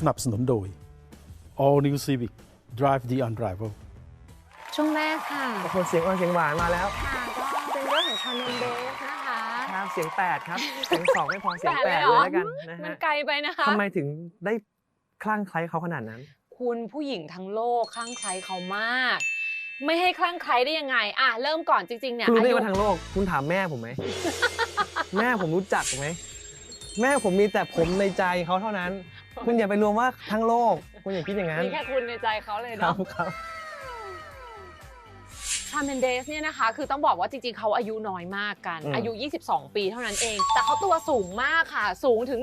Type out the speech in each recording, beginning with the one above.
สนับสนุนโดย All New Civic Drive the Unrivaled ช่วงแรกค่ะโอ้โหเสียงอ่อนเสียงหวานมาแล้ว ค่ะก็เป็นเรื่องของชอนเมนเดสนะคะครับเสียงแปดครับ เสียงสองไม่พอเสียงแปแปดดเลเลยยเหรอแล้วกันนะมันฮะไกลไปนะคะ ทำไมถึงได้คลั่งไคล้เขาขนาดนั้น คุณผู้หญิงทั้งโลกคลั่งไคล้เขามาก ไม่ให้คลั่งไคล้ได้ยังไง อะ เริ่มก่อนจริงๆเนี่ยคุณรู้ได้อายุว่าทางโลก คุณถามแม่ผมไหม แม่ผมรู้จักไหม แม่ผมมีแต่ผมในใจเขาเท่านั้น คุณอย่าไปรวมว่าทั้งโลก คุณอย่าคิดอย่างนั้นมีแค่คุณในใจเขาเลยครัเนาะ บครับชอนเมนเดสเนี่ยนะคะ คือต้องบอกว่าจริงๆ เขาอายุน้อยมากกัน อืม อายุ 22 ปีเท่านั้นเอง แต่เขาตัวสูงมากค่ะ สูงถึง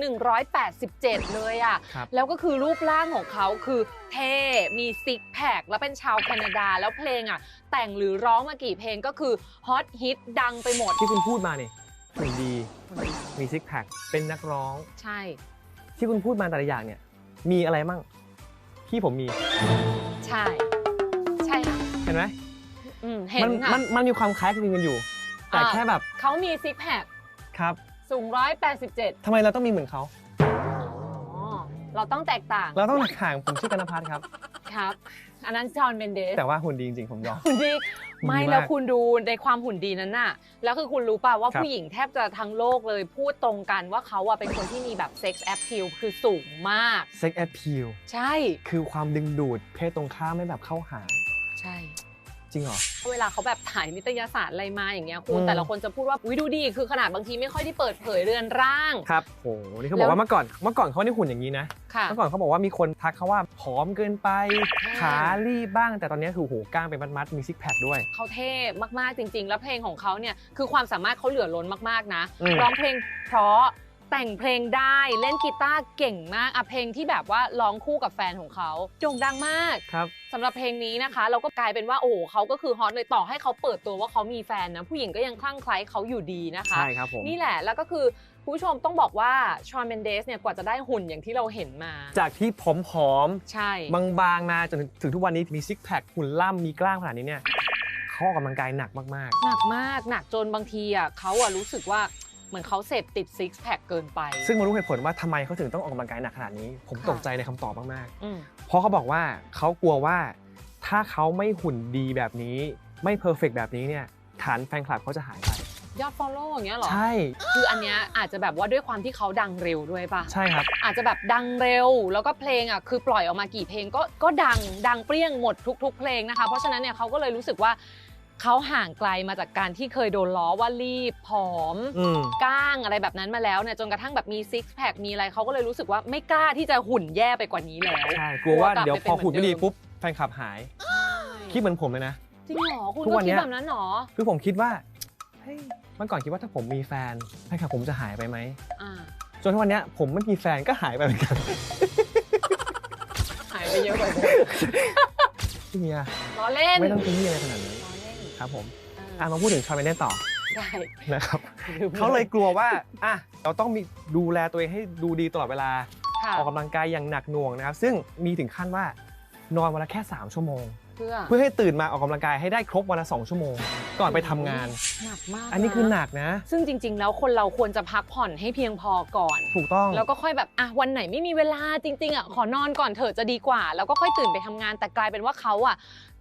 187 เลยอะ ครับ แล้วก็คือรูปร่างของเขาคือเท่ มีซิกแพค แล้วเป็นชาวแคนาดา แล้วเพลงอะ แต่งหรือร้องมากี่เพลงก็คือฮอตฮิตดังไปหมด ที่คุณพูดมาเนี่ยหุ่นดี มีซิกแพคเป็นนักร้อง ใช่ ที่คุณพูดมาแต่ละอย่างเนี่ยมีอะไรมั่งที่ผมมีใช่ ใช่ค่ะเห็นไหมอืมเห็นมันค่ะมันมันมีความคล้ายคลึงกันอยู่ แต่อ่าแค่แบบเขามีซิกแพคครับสูง187ทำไมเราต้องมีเหมือนเขาอ๋อเราต้องแตกต่าง เราต้องหนักห่างผมชื่อกันพัฒน์ครับครับ อันนั้นจอห์นเมนเดสแต่ว่าหุ่นดีจริงๆผมยอม หุ่นดีหุ่นดีไม่มาก แล้วคุณดูในความหุ่นดีนั้นน่ะแล้วคือคุณรู้ป่าว่าครับผู้หญิงแทบจะทั้งโลกเลยพูดตรงกันว่าเขาอะเป็นคนที่มีแบบเซ็กซ์แอพ l ลคือสูงมาก เซ็กแอ p พิลใช่ คือความดึงดูดเพศตรงข้ามไม่แบบเข้าหา ใช่จ ริงเหรอ เวลาเขาแบบถ่ายนิตยสารอะไรมาอย่างเงี้ยคุณอืม แต่ละคนจะพูดว่าวิดูดีคือขนาดบางทีไม่ค่อยได้เปิดเผยเรือนร่าง ครับโหนี่เขาบแล้อกวว่าเมื่อก่อนเมื่อก่อนเขาไม่ได้หุ่นอย่างนี้นะ ค่ะ เมื่อก่อนเขาบอกว่ามีคนทักเขาว่าผอมเกินไปใช่ขาลีบบ้าง แต่ตอนนี้คือโหกล้างเป็นมัดๆมีซิกแพคด้วย เขาเท่มาก ๆ จริง ๆ แล้วเพลงของเขาเนี่ย คือความสามารถเขาเหลือล้นมาก ๆ นะ อืมร้องเพลงเพราะ แต่งเพลงได้เล่นกีตาร์เก่งมากอะเพลงที่แบบว่าร้องคู่กับแฟนของเขาโด่งดังมากครับสำหรับเพลงนี้นะคะ เราก็กลายเป็นว่าโอ้โหเขาก็คือฮอตเลยต่อให้เขาเปิดตัวว่าเขามีแฟนนะผู้หญิงก็ยังคลั่งไคล้เขาอยู่ดีนะคะ ใช่ครับผมนี่แหละแล้วก็คือคุณผู้ชมต้องบอกว่าชอนเมนเดสเนี่ยกว่าจะได้หุ่นอย่างที่เราเห็นมา จากที่ผอมใช่ ๆบางๆมาจนถึงทุกวันนี้มีซิกแพคหุ่นล่ำมีกล้ามขนาดนี้เนี่ยเขาออกกำลังกายหนักมากหนักมากหนักจนบางทีอะเขาอะรู้สึกว่า เหมือนเขาเสพติดซิกแพคเกินไปๆซึ่งมารู้เหตุผลว่าทำไมเขาถึงต้องออกกำลังกายหนักขนาดนี้ ผมค่ะ ตกใจในคำตอบมากๆอืมเพราะเขาบอกว่าเขากลัวว่าถ้าเขาไม่หุ่นดีแบบนี้ ไม่เพอร์เฟกแบบนี้เนี่ยฐานแฟนคลับเขาจะหายไป ยอด follow อย่างเงี้ยเหรอ ใช่คืออันเนี้ยอาจจะแบบว่าด้วยความที่เขาดังเร็วด้วยป่ะ ใช่ครับ อาจจะแบบดังเร็ว แล้วก็เพลงอะคือปล่อยออกมากี่เพลงก็ก็ดังดังเปรี้ยงหมดทุก ๆ เพลงนะคะ เพราะฉะนั้นเนี่ยเขาก็เลยรู้สึกว่า เขาห่างไกลมาจากการที่เคยโดนล้อว่ารีบผอมอืม ก้างอะไรแบบนั้นมาแล้วเนี่ยจนกระทั่งแบบมีซิกแพคมีอะไรเขาก็เลยรู้สึกว่าไม่กล้าที่จะหุ่นแย่ไปกว่านี้แล้ว ใช่กลัวว่าลับเดี๋ยวไปพอป็หุ่นไม่ดีเปุ๊บแฟนคลับหาย คิดเหมือนผมเลยนะ จริงเหรอ คุณทุกก็วันคิเนี้ดย แบบนั้นเหรอคือผมคิดว่าเฮ้ยเมื่อก่อนคิดว่าถ้าผมมีแฟนแฟนคลับผมจะหายไปไหมอ่าจนทุกวันเนี้ยผมไม่มีแฟนก็หายไปเหมือนกันหายไปเยอะกว่าเดิมพี่เมียล้อเล่น ไม่ต้องคิดอะไรขนาดนั้นล้อเล่น ครับผมอ่าอะมาพูดถึงชอยเมนเดนต่อได้นะครับเขาเลยกลัวว่าอะเราต้องมีดูแลตัวเองให้ดูดีตลอดเวลาค่ะออกกำลังกายอย่างหนักหน่วงนะครับ ซึ่งมีถึงขั้นว่านอนวันละแค่ 3 ชั่วโมง เพื่อเพื่อให้ตื่นมาออกกำลังกายให้ได้ครบวันละ2ชั่วโมง ก่อนไปทำงาน หนักมากอันนี้คือหนักนะ ซึ่งจริง ๆ แล้วคนเราควรจะพักผ่อนให้เพียงพอก่อน ถูกต้อง แล้วก็ค่อยแบบอะวันไหนไม่มีเวลาจริง ๆอะขอนอนก่อนเถอะจะดีกว่า แล้วก็ค่อยตื่นไปทำงานแต่กลายเป็นว่าเขาอะ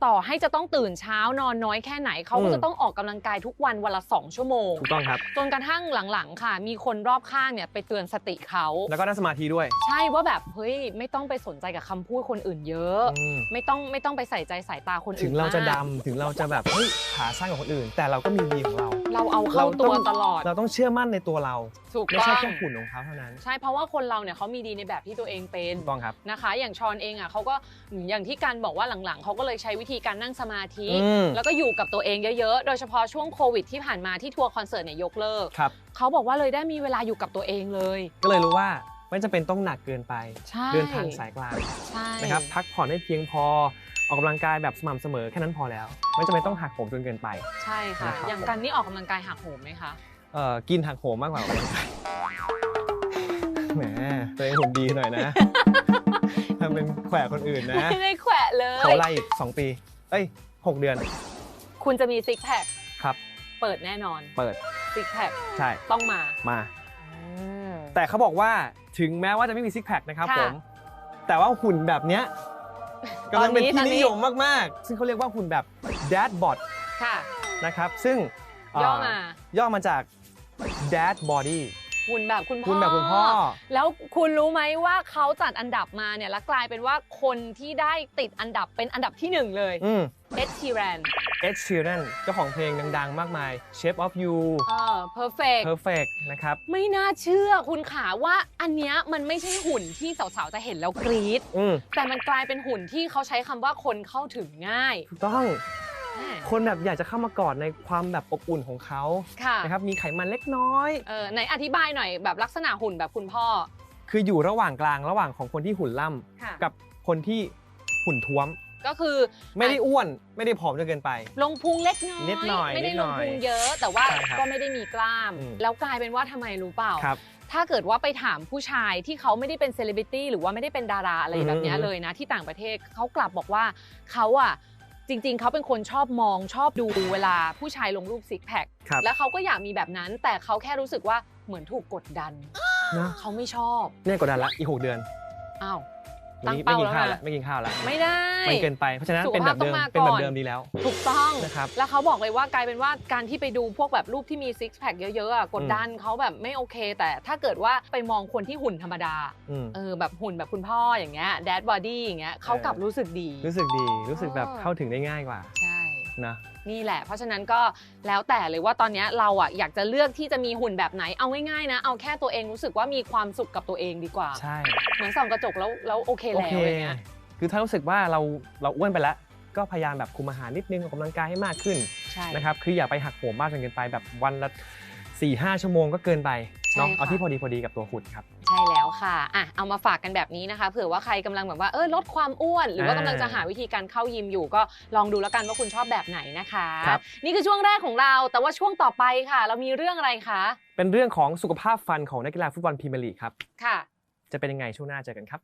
ต่อให้จะต้องตื่นเช้านอนน้อยแค่ไหนเขาก็อืม จะต้องออกกำลังกายทุกวันวันละ2ชั่วโมง ถูกต้องครับ จนกระทั่งหลังๆ ค่ะ มีคนรอบข้างเนี่ยไปเตือนสติเขา แล้วก็นั่งสมาธิด้วยใช่ว่าแบบเฮ้ยไม่ต้องไปสนใจกับคำพูดคนอื่นเยอะ อืม ไม่ต้องไม่ต้องไปใส่ใจสายตาคนอื่นถึงเราจะมกดำถึงเราจะแบบเฮ้ยขาสั้นกว่าคนอื่น แต่เราก็มีดีของเรา เราเอาเข้าเราตัวต้องตลอด เราต้องเชื่อมั่นในตัวเราถูกไม่ต้ใช่องแค่หุ่นของเขาเท่านั้น ใช่เพราะว่าคนเราเนี่ยเขามีดีในแบบที่ตัวเองเป็นถูกต้องครับ นะคะ อย่างชอนเองอะเขาก็อย่างที่การบอกว่าหลังๆเขาก็เลยใช้วิธีการนั่งสมาธิ อืม แล้วก็อยู่กับตัวเองเยอะๆ โดยเฉพาะช่วงโควิดที่ผ่านมาที่ทัวร์คอนเสิร์ตเนี่ยยกเลิกครับ เขาบอกว่าเลยได้มีเวลาอยู่กับตัวเองเลย ก็เลยรู้ว่า ไม่จำเป็นต้องหนักเกินไป ใช่เดินทางสายกลางใช่นะครับพักผ่อนให้เพียงพอออกกำลังกายแบบสม่ำเสมอแค่นั้นพอแล้ว ไม่จำเป็นต้องหักโหมจนเกินไป ใช่ค่ะ นะครับ อย่างกันนี่ออกกำลังกายหักโหมไหมคะ เอ่อกินหักโหมมากกว่าออกกำลังกายแหมตัวเองหุ่นดีหน่อยนะ ทำเป็นแขวะคนอื่นนะไม่ได้แขวะเลยเขาไล่อีก2ปี เอ้ย6เดือนคุณจะมีซิกแพคครับ เปิดแน่นอนเปิดซิกแพคใช่ต้องมามา แต่เขาบอกว่า ถึงแม้ว่าจะไม่มีซิกแพคนะครับค่ะผม แต่ว่าหุ่นแบบเนี้ยกำลังเป็นตอนนี้ที่นิยมมากๆ ซึ่งเขาเรียกว่าหุ่นแบบ dad bod ค่ะ นะครับ ซึ่งเย่อมา ย่อมาจาก dad body หุ่นแบบคุณพ่อหุ่นแบบคุณพ่อ แล้วคุณรู้ไหมว่าเขาจัดอันดับมาเนี่ยแล้วกลายเป็นว่าคนที่ได้ติดอันดับเป็นอันดับที่หนึ่งเลยอืมเอ็ดชีแรน Ed Sheeran เจ้าของเพลงดัง ๆ มากมาย Shape of You เออ perfect Perfect นะครับ ไม่น่าเชื่อคุณขาว่าอันเนี้ยมันไม่ใช่หุ่นที่สาวๆจะเห็นแล้วกรี๊ดอืมแต่มันกลายเป็นหุ่นที่เขาใช้คำว่าคนเข้าถึงง่าย ถูกต้องแหม คนแบบอยากจะเข้ามากอดในความแบบอบอุ่นของเขาค่ะนะครับมีไขมันเล็กน้อย เออไหนอธิบายหน่อยแบบลักษณะหุ่นแบบคุณพ่อ คืออยู่ระหว่างกลางระหว่างของคนที่หุ่นล่ค่ะำกับคนที่หุ่นท้วม ก็คือไม่ได้อ้วนไม่ได้ผอมจนเกินไป ลงพุงเล็กน้อยนิดหน่อยไม่ได้นิดลหน่งอยพุงเยอะ แต่ว่าใช่ครับก็ไม่ได้มีกล้าม อืม แล้วกลายเป็นว่าทำไมรู้เปล่า ครับ ถ้าเกิดว่าไปถามผู้ชายที่เขาไม่ได้เป็นเซเลบริตี้หรือว่าไม่ได้เป็นดาราอะไรอือฮึแบบเนี้ยอือฮึเลยนะ ที่ต่างประเทศเขากลับบอกว่าเขาอะ จริง ๆ เขาเป็นคนชอบมองชอบดูเวลาผู้ชายลงรูปซิกแพคครับแล้วเขาก็อยากมีแบบนั้น แต่เขาแค่รู้สึกว่าเหมือนถูกกดดัน นะเขาไม่ชอบ เนี่ยกดดันละอีกหกเดือน อ้าววันนี้ ตั้ไม่งกินเป้าข้าวแล้แล้ววนะ ไม่กินข้าวแล้วไม่ได้มันเกินไปเพราะฉะนั้นสุขเป็นแบบเดิมภาพต้องมาเป็นแบบก่อนเดิมดีแล้ว ถูกต้องนะครับแล้วเขาบอกเลยว่ากลายเป็นว่าการที่ไปดูพวกแบบรูปที่มีซิกแพคเยอะๆอะกดดันเขาแบบไม่โอเค แต่ถ้าเกิดว่าไปมองคนที่หุ่นธรรมดาอืมเออแบบหุ่นแบบคุณพ่ออย่างเงี้ยแดดบอดี้อย่างเงี้ยเขากลับรู้สึกดี รู้สึกดีรู้สึกแบบเออเข้าถึงได้ง่ายกว่าใช่ นะ นี่แหละ เพราะฉะนั้นก็แล้วแต่เลยว่าตอนเนี้ยเราอะอยากจะเลือกที่จะมีหุ่นแบบไหนเอาง่ายๆนะ เอาแค่ตัวเองรู้สึกว่ามีความสุขกับตัวเองดีกว่า ใช่ เหมือนส่องกระจกแล้วแล้วโอเคโอแล้วเคอย่างเงี้ยคือถ้ารู้สึกว่าเราเราอ้วนไปแล้วก็พยายามแบบคุมอาหารนิดนึงออกกำลังกายให้มากขึ้นใช่นะครับคืออย่าไปหักโหมมากจนเกินไปแบบวันละ4ี่ห้าชั่วโมงก็เกินไปเนาะใช่ค่ะเอาที่พอดีพอดีกับตัวหุ่นครับ ใช่แล้วค่ะอะเอามาฝากกันแบบนี้นะคะเผื่อว่าใครกำลังแบบว่าเออลดความอ้วน หรือว่าอ่ากำลังจะหาวิธีการเข้ายิมอยู่ ก็ลองดูแล้วกันว่าคุณชอบแบบไหนนะคะครับนี่คือช่วงแรกของเรา แต่ว่าช่วงต่อไปค่ะ เรามีเรื่องอะไรคะ เป็นเรื่องของสุขภาพฟันของนักกีฬาฟุตบอลพรีเมียร์ลีกครับค่ะ จะเป็นยังไงช่วงหน้าเจอกันครับ